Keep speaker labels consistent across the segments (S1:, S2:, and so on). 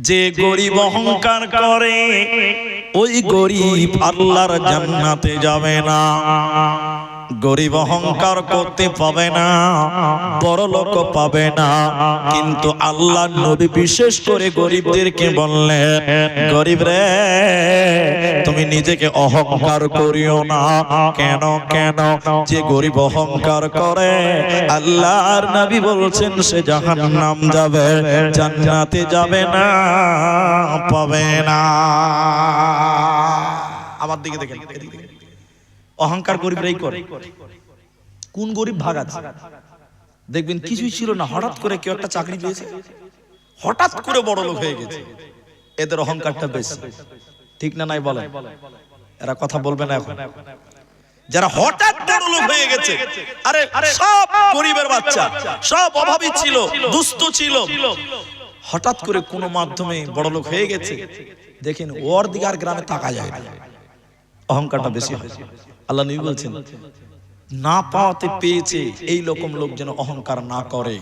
S1: যে গরিব অহংকার করে ওই গরিব আল্লাহর জান্নাতে যাবে না। গরিব অহংকার করতে পাবে না, বড় লোক পাবে না। কিন্তু আল্লাহ নবী বিশেষ করে গরিবদেরকে বললেন, গরিব রে, তুমি নিজেকে অহংকার করিও না। কেন কেন? যে গরিব অহংকার করে, আল্লাহর নবী বলছেন, সে জাহান্নাম যাবে, জান্নাতে যাবে না, পাবে না। আমার দিকে দেখেন। অহংকার গরিবরাই করে। কোন গরিব ভাগ আছে? দেখবেন কিছুই ছিল না হঠাৎ করে কেউ একটা চাকরি পেয়েছে? হঠাৎ করে বড় লোক হয়ে গেছে। এদের অহংকারটা বেশি। ঠিক না নাই বলে এরা কথা বলবে না এখন। যারা হঠাৎ বড় লোক হয়ে গেছে আরে সব গরিবের বাচ্চা সব অভাবী ছিল দুস্থ ছিল। হঠাৎ করে কোনো মাধ্যমে বড় লোক হয়ে গেছে। দেখেন ওর দিকে আর গ্রামে তাকা যায় না। অহংকারটা বেশি হয়। আল্লাহ নবী বলছেন না পাওয়াতে পেয়েছে এই রকম লোক যেন অহংকার না করে।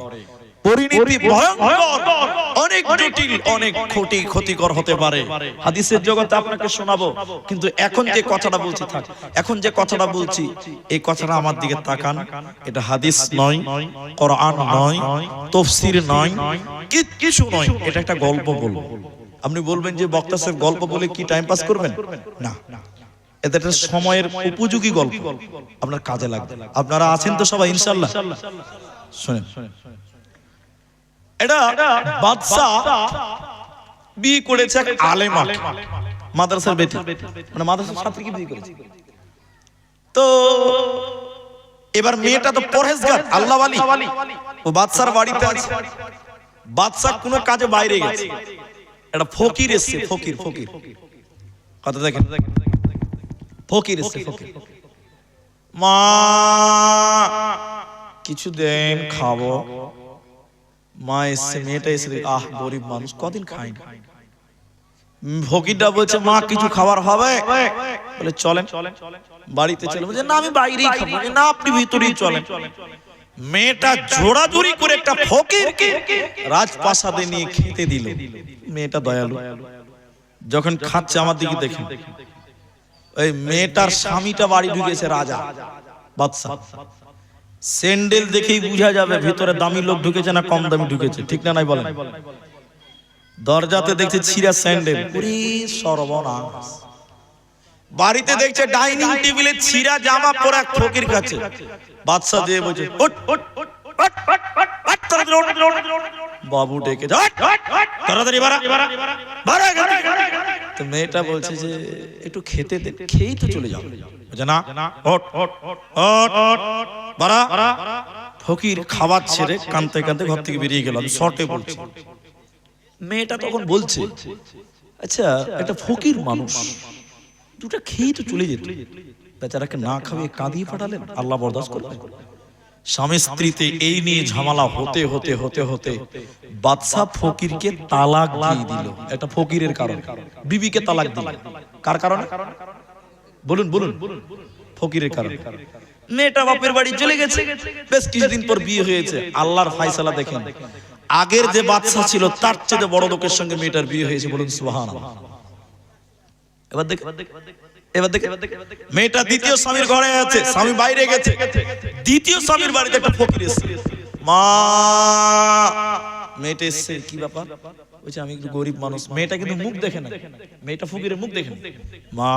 S1: পরিণতি ভয়ঙ্কর অনেক জটিল অনেক ক্ষতি ক্ষতিকর হতে পারে। হাদিসের জগতে আপনাকে শোনাবো কিন্তু এখন যে কথাটা বলছি থাক এখন যে কথাটা বলছি এই কথাটা আমার দিকে তাকান। এটা হাদিস নয় কোরআন নয় তফসির নয় কিছু নয়। এটা একটা গল্প বলব। আপনি বলবেন যে বক্তা সাহেব গল্প বলে কি টাইম পাস করবেন? না। এটা একটা সময়ের উপযোগী গল্প। আপনার কাজে লাগবে। আপনারা আছেন তো সবাই ইনশাল্লাহ শুনেন। এটা বাদশা বিয়ে করেছে এক আলেমা। মাদ্রাসার বেটি। মানে মাদ্রাসার ছাত্রীকে বিয়ে করেছে? তো এবার মেয়েটা তো পরহেজগার, আল্লাহ আলী ও বাদশার বাড়িতে আছে। বাদশা কোনো কাজে বাইরে গেছে। এটা ফকির এসছে, ফকির ফকির। কথা দেখেন। ফকির এসছে ফকির। মা কিছু দেন খাব। মা এসছে মেয়েটা এসে আহ গরিব মানুষ কদিন খাই না? ফকিরটা বলছে মা কিছু খাবার হবে? বলে চলেন বাড়িতে চলে। বলছে না আমি বাইরেই খাব। না আপনি ভিতরেই চলেন। মেয়েটা জোড়াজুড়ি করে একটা ফকিরকে রাজপ্রাসাদে নিয়ে খেতে দিল। মেয়েটা দয়ালু। যখন খাচ্ছে আমার দিকে দেখেন। ওই মেয়েটার স্বামীটা বাড়ি ঢুকেছে রাজা বাদশা স্যান্ডেল দেখেই বোঝা যাবে ভিতরে দামি লোক ঢুকেছে না কম দামি ঢুকেছে ঠিক না নাই বলেন দরজাতে দেখছে ছিঁড়া স্যান্ডেল ওরে সর্বনাশ বাড়িতে দেখছে ডাইনিং টেবিলে ছিঁড়া জামা পরা ফকির কাছে বাদশা দিয়ে বলছে বাবু ডেকে যা, "ওঠ, ওঠ, ওঠ, তাড়াতাড়ি বাড়া। বাড়া এখান থেকে।" তো মেয়েটা বলছে যে একটু খেতে দে খেয়েই তো চলে যাও। বলছে না ওঠ ওঠ ওঠ ওঠ বাড়া। ফকির খাবার ছেড়ে কানতে কানতে ঘর থেকে বেরিয়ে গেল। শর্টে বলছি। মেয়েটা তখন বলছে আচ্ছা একটা ফকির মানুষ দুটা খেয়েই তো চলে যেত। বেচারাকে না খাওয়িয়ে কাঁদিয়ে পাঠালেন? আল্লাহ বরদাস্ত করলেন? স্বামী স্ত্রীতে এই নিয়ে ঝামেলা হতে হতে হতে হতে বাদশাহ ফকিরকে তালাক দিয়ে দিল। একটা ফকিরের কারণ। বিবিকে তালাক দিল। কার কারণে? বলুন বলুন। ফকিরের কারণ। মেয়েটা বাপের বাড়ি চলে গেছে। বেশ কিছুদিন পর বিয়ে হয়েছে। আল্লাহর ফায়সালা দেখেন। আগের যে বাদশা ছিল তার চেয়ে বড় লোকের সঙ্গে মেয়েটার বিয়ে হয়েছে বলুন সুবহান এবার দেখ এবার দেখ। মেয়েটা দ্বিতীয় স্বামীর ঘরে আছে স্বামী বাইরে গেছে। দ্বিতীয় স্বামীর বাড়িতে একটা ফকির এসেছে। মা, মেয়েটা এসছে, কি ব্যাপার? বলছে আমি একটু গরিব মানুষ, মেয়েটা কিন্তু মুখ দেখে না মেয়েটা ফকিরের মুখ দেখে না। মা,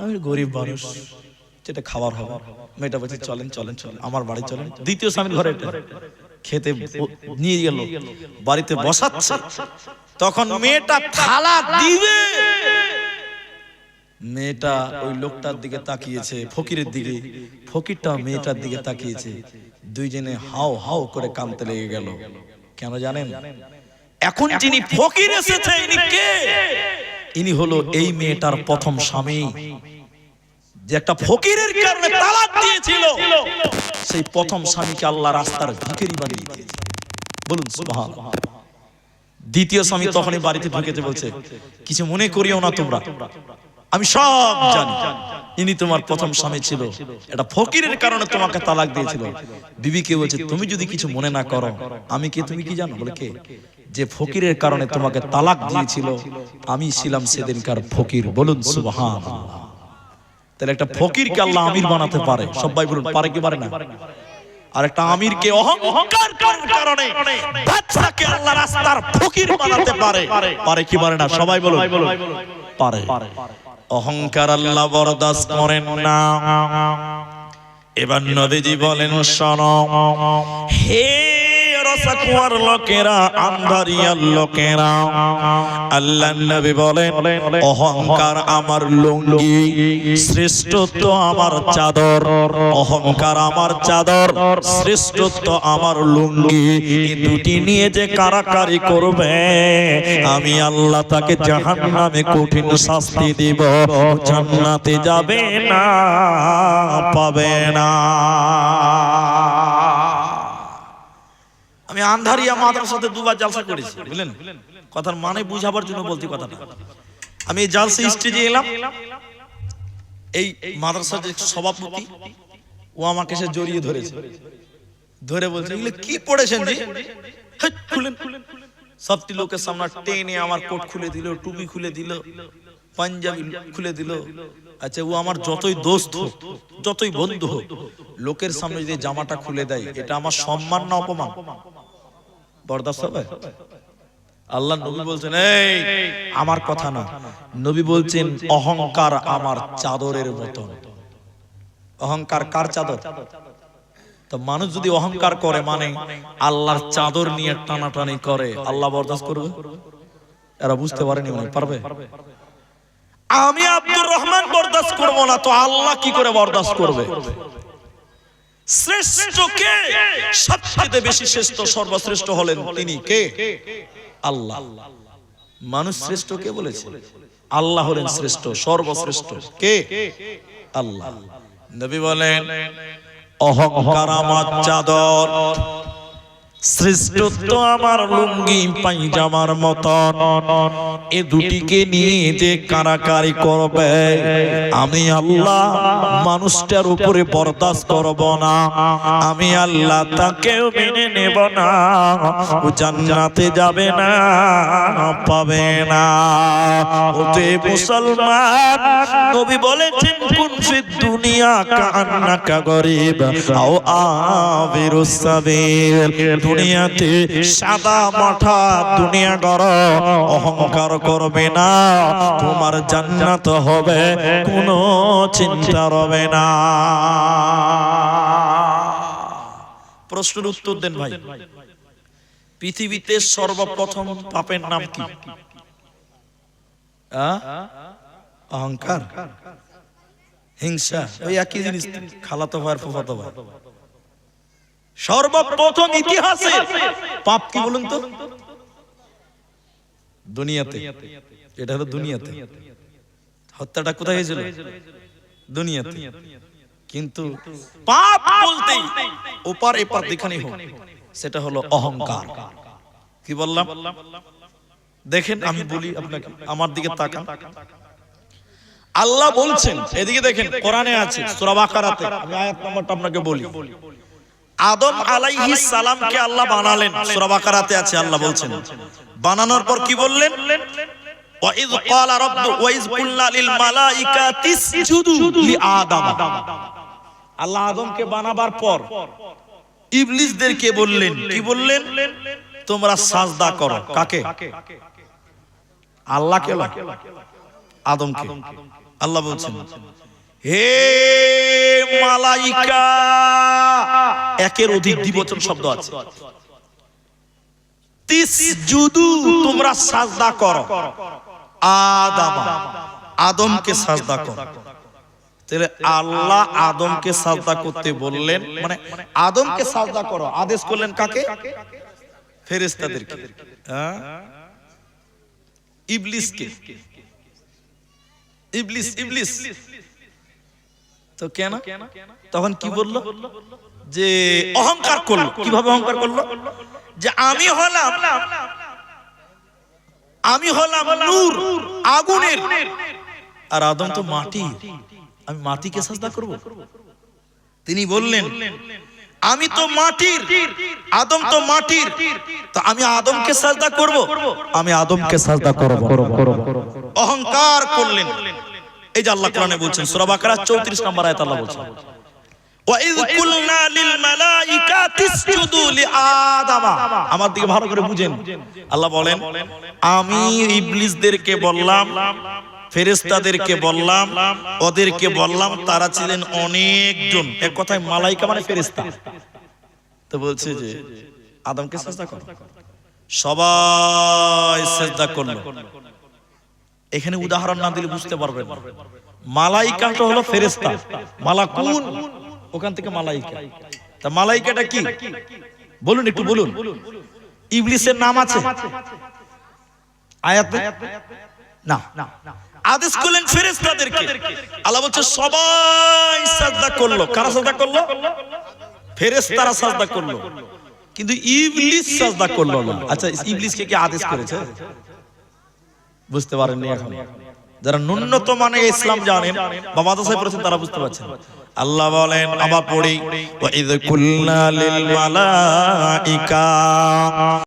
S1: আমি গরিব মানুষ, যেটা খাবার হবে। মেয়েটা বলছে, চলেন চলেন চলেন, আমার বাড়ি চলেন। দ্বিতীয় স্বামীর ঘরে খেতে নিয়ে গেল, বাড়িতে বসাচ্ছে। তখন মেয়েটা থালা দিবে। মেয়েটা ওই লোকটার দিকে তাকিয়েছে, ফকিরের দিকে। ফকিরটা মেয়েটার দিকে তাকিয়েছে। দুইজনে হাও হাও করে কামতে লেগে গেল। কেন জানেন? এখন যিনি ফকির এসেছে, ইনি কে? ইনি হলো এই মেয়েটার প্রথম স্বামী, যে একটা ফকিরের কারণে তালাক দিয়েছিল। সেই প্রথম স্বামীকে আল্লাহ রাস্তার ভিখারি বানিয়ে দিয়েছে। বলুন সুবহান দ্বিতীয় স্বামী তখনই বাড়িতে ঢুকেছে, বলছে, কিছু মনে করিও না তোমরা। আমি সব জানি। ইনি তোমার প্রথম স্বামী ছিল। এটা ফকিরের কারণে তোমাকে তালাক দিয়েছিল। বিবিকে বলছে তুমি যদি কিছু মনে না করো আমি কে? তুমি কি জানো? বলে কে? যে ফকিরের কারণে তোমাকে তালাক দিয়েছিল আমি ছিলাম সেদিনকার ফকির। বলুন সুবহান তাহলে একটা ফকিরকে আল্লাহ আমির বানাতে পারে। সবাই বলুন পারে কি পারে না? আর একটা আমিরকে অহংকার করার কারণে বাচ্চাকে আল্লাহ রাস্তার ফকির বানাতে পারে। পারে কি পারে না? সবাই বলুন। পারে। অহংকার আল্লাহ বরদাস্ত করেন না। এবার নবীজি বলেন শোনো হে রসাকুয়ার লোকেরা আন্ধারিয়ার লোকেরা। আল্লাহ নবী বলেন অহংকার আমার লুঙ্গি, শ্রেষ্ঠত্ব আমার চাদর, অহংকার আমার চাদর, শ্রেষ্ঠত্ব আমার লুঙ্গি। দুটি নিয়ে যে কারাকারি করবে, আমি আল্লাহ তাকে জাহান্নামে কঠিন শাস্তি দিব। জান্নাতে যাবে না, পাবে না। আমি আন্ধারিয়া মাদ্রাসাতে দুবার জালসা করেছি। বুঝলেন? কথার মানে বুঝাবার জন্য বলছি কথাটা। আমি জালসা স্টেজে এলাম। এই মাদ্রাসার যে সভাপতি, ও আমাকে সে জড়িয়ে ধরেছে। ধরে বলছে, এগুলো কি পড়েছেন জি? খুলেন। সবটি লোকের সামনে টেনে আমার কোট খুলে দিল, টুপি খুলে দিল, পাঞ্জাবি খুলে দিল। আচ্ছা ও আমার যতই দোস্ত হোক, যতই বন্ধু হোক, লোকের সামনে যদি জামাটা খুলে দেয়, এটা আমার সম্মান না অপমান? বরদাস্ত হবে আল্লাহ নবী বলছেন এই আমার কথা না। নবী বলছেন অহংকার আমার চাদরের মতন। অহংকার কার চাদর? তো মানুষ যদি অহংকার করে মানে আল্লাহর চাদর নিয়ে টানাটানি করে। আল্লাহ বরদাস্ত করবে? এরা বুঝতে পারেনি মনে পারবে? আমি আব্দুর রহমান বরদাস্ত করব না তো আল্লাহ কি করে বরদাস্ত করবে। শ্রেষ্ঠ কে? সবচেয়ে বেশি শ্রেষ্ঠ সর্বশ্রেষ্ঠ হলেন তিনি কে? আল্লাহ। মানুষ শ্রেষ্ঠ কে বলেছে? আল্লাহ হলেন শ্রেষ্ঠ সর্বশ্রেষ্ঠ। কে? আল্লাহ। নবী বলেন অহংকার আমার চাদর। শ্রেষ্ঠত্ব আমার লুঙ্গি, পাইজামার মতন। এ দুটিকে নিয়ে যে কারাকারি করবে, আমি আল্লাহ মানুষটার উপরে বরদাস্ত করব না। আমি আল্লাহ তাকেও মেনে নেব না। ও জান্নাতে যাবে না, পাবে না। ওতে মুসলমান, নবী বলেছেন, কোন ফিদ দুনিয়া কান্নাকা গরিব, আও আবিরুস সাবিল দুনিয়াতে সাদা মাঠা দুনিয়া গর অহংকার করবে না, তোমার জান্নাত হবে, কোনো চিন্তা রবে না। প্রশ্নের উত্তর দেন ভাই। পৃথিবীতে সর্বপ্রথম পাপের নাম কি? অহংকার। হিংসা। ওই একই জিনিস, খালাতো ভাই ফুফাতো ভাই। সর্বপ্রথম ইতিহাসে পাপ কি বলুন তো? দুনিয়াতে। এটা হলো দুনিয়াতে। হত্যাটা কোথায় হয়েছিল? দুনিয়াতে। কিন্তু পাপ বলতেই ওপার এপার যেখানে হোক, সেটা হলো অহংকার। কি বললাম? দেখেন, আমি বলি আপনাকে, আমার দিকে তাকান। আল্লাহ বলছেন, এদিকে দেখেন, কোরআনে আছে, সূরা বাকারাতে, আমি আয়াত নম্বরটা আপনাকে বলি। আদম আলাইহিস সালামকে আল্লাহ বানালেন। সূরা বাকারাতে আছে আল্লাহ বলছেন। বানানোর পর কি বললেন? ওয়াইজ ক্বালা রাব্বু ওয়াইজ কুল্লা লিল মালাইকাতি ইসজুদু লিআদম আল্লাহ আদমকে বানাবার পর ইবলিসদেরকে বললেন কি বললেন? তোমরা সাজদা করো। কাকে? আল্লাহকে না আদমকে। আল্লাহ বলছেন হে মালাইকা! একের অধিক দ্বিবচন শব্দ আছে। তোমরা সাজদা করো। আদম, আদমকে সাজদা করো। আল্লাহ আদমকে সাজদা করতে বললেন মানে আদমকে সাজদা করো। আদেশ করলেন কাকে? ফেরেশতাদেরকে। হ্যাঁ? ইবলিসকে। ইবলিস ইবলিস। তো কেন? তখন কি বলল? যে অহংকার করল। কীভাবে অহংকার করল? যে আমি হলাম আমি হলাম নূর, আগুনের। আর আদম তো মাটি। আমি মাটিকে সাজদা করব। তিনি বললেন, আমি তো মাটির, আদম তো মাটির। তো আমি আদমকে সাজদা করব, আমি আদমকে সাজদা করব। অহংকার করলেন। এই যে আল্লাহ কোরআনে বলছেন, সূরা বাকারা 34 নম্বর আয়াত আল্লাহ বলছেন আমার দিকে ভালো করে বুঝেন। আল্লাহ বলেন আমি ইবলিসদেরকে বললাম ফেরেশতাদেরকে বললাম ওদেরকে বললাম তারা ছিলেন অনেকজন। এক কথায় মালাইকা মানে ফেরেশতা। তো বলছে যে আদমকে সাজদা কর। সবাই সাজদা করল। এখানে উদাহরণ না দিলে বুঝতে পারবেন মালাইকাটা হলো ফেরেশতা। মালাকুন ওখান থেকে মালাইকা। তা মালাইকাটা কি? বলুন একটু, বলুন। ইবলিসের নাম আছে? আয়াতে? না। আদেশ করলেন ফেরেশতাদেরকে। আল্লাহ বলছে, সবাই সাজদা করল। কারা সাজদা করল? ফেরেশতারা সাজদা করল। কিন্তু ইবলিস সাজদা করল না। আচ্ছা ইবলিসকে কি আদেশ করেছে? বুঝতে পারেননি এখন। যারা ন্যূনতম মানে ইসলাম জানেন বা মাদ্রাসায় পড়েছেন তারা বুঝতে পারছেন। আল্লাহ বলেন আবার পড়ি ওয়া ইয কুলনা লিল মালাইকা।